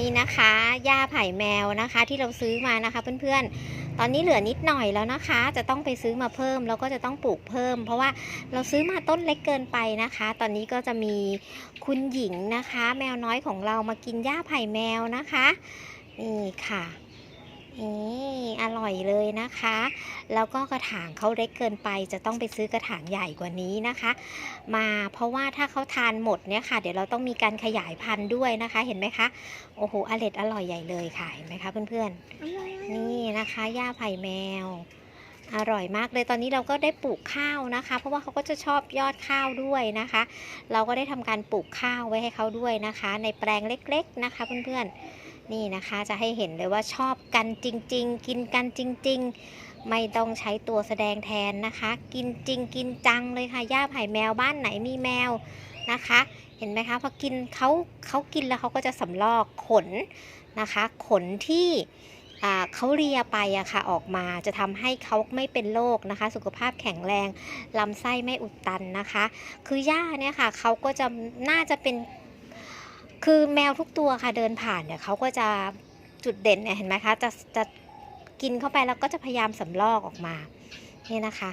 นี่นะคะหญ้าไผ่แมวนะคะ ที่เราซื้อมานะคะเพื่อนๆ ตอนนี้เหลือนิดหน่อยแล้วนะคะ จะต้องไปซื้อมาเพิ่มแล้วก็จะต้องปลูกเพิ่ม เพราะว่าเราซื้อมาต้นเล็กเกินไปนะคะ ตอนนี้ก็จะมีคุณหญิงนะคะ แมวน้อยของเรามากินหญ้าไผ่แมวนะคะนี่ค่ะ นี่อร่อยเลยนะคะ แล้วก็กระถางเขาเล็กเกินไป จะต้องไปซื้อกระถางใหญ่กว่านี้นะคะ มาเพราะว่าถ้าเขาทานหมดเนี่ยค่ะ เดี๋ยวเราต้องมีการขยายพันธุ์ด้วยนะคะ เห็นไหมคะ โอ้โหอร่อยอร่อยใหญ่เลยค่ะ เห็นไหมคะเพื่อนๆ นี่นะคะหญ้าไผ่แมว อร่อยมากเลยตอนนี้เราก็ได้ปลูกข้าวนะคะ เพราะว่าเขาก็จะชอบยอดข้าวด้วยนะคะ เราก็ได้ทำการปลูกข้าวไว้ให้เขาด้วยนะคะ ในแปลงเล็ก ๆนะคะ เพื่อนๆ นี่นะคะจะให้เห็นเลยว่าชอบกันจริง ๆ กินกันจริง ๆ ไม่ต้องใช้ตัวแสดงแทนนะคะ กินจริงกินจังเลยค่ะหญ้าไผ่แมวบ้านไหนมีแมวนะคะ เห็นไหมคะพอกินเขาเขากินแล้วเขาก็จะสำลอกขนนะคะ ขนที่เขาเลียไปอะค่ะออกมาจะทำให้เขาไม่เป็นโรคนะคะ สุขภาพแข็งแรงลำไส้ไม่อุดตันนะคะ คือหญ้าเนี่ยค่ะเขาก็จะน่าจะเป็น คือแมวทุกตัวค่ะเดินผ่านเนี่ยเขาก็จะจุดเด่นเนี่ยเห็นไหมคะจะจะกินเข้าไปแล้วก็จะพยายามสำลอกออกมาเนี่ยนะคะ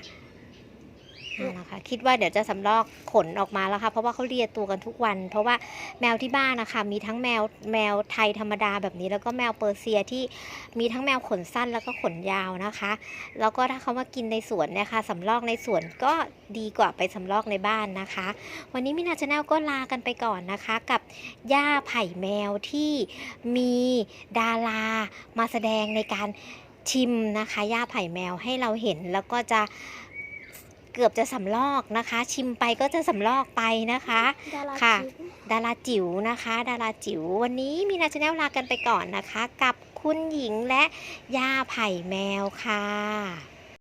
เอาละค่ะคิดว่าเดี๋ยวจะสำลอกขนออกมาแล้วค่ะ เพราะว่าเขาเลียตัวกันทุกวัน เพราะว่าแมวที่บ้านนะคะ มีทั้งแมวแมวไทยธรรมดาแบบนี้ แล้วก็แมวเปอร์เซียที่มีทั้งแมวขนสั้นแล้วก็ขนยาวนะคะ แล้วก็ถ้าเขามากินในสวนนี่ยค่ะสำลอกในสวนก็ดีกว่าไปสำลอกในบ้านนะคะ วันนี้มินาชาแนลก็ลากันไปก่อนนะคะ กับย่าไผ่แมวที่มีดารามาแสดงในการชิมนะคะย่าไผ่แมวให้เราเห็นแล้วก็จะ เกือบจะสำลอกนะคะ ชิมไปก็จะสำลอกไปนะคะดาราค่ะจิ๊บดาราจิ๋วนะคะ ดาราจิ๋ววันนี้มีนาชาแนลลากันไปก่อนนะคะ กับคุณหญิงและย่าไผ่แมวค่ะ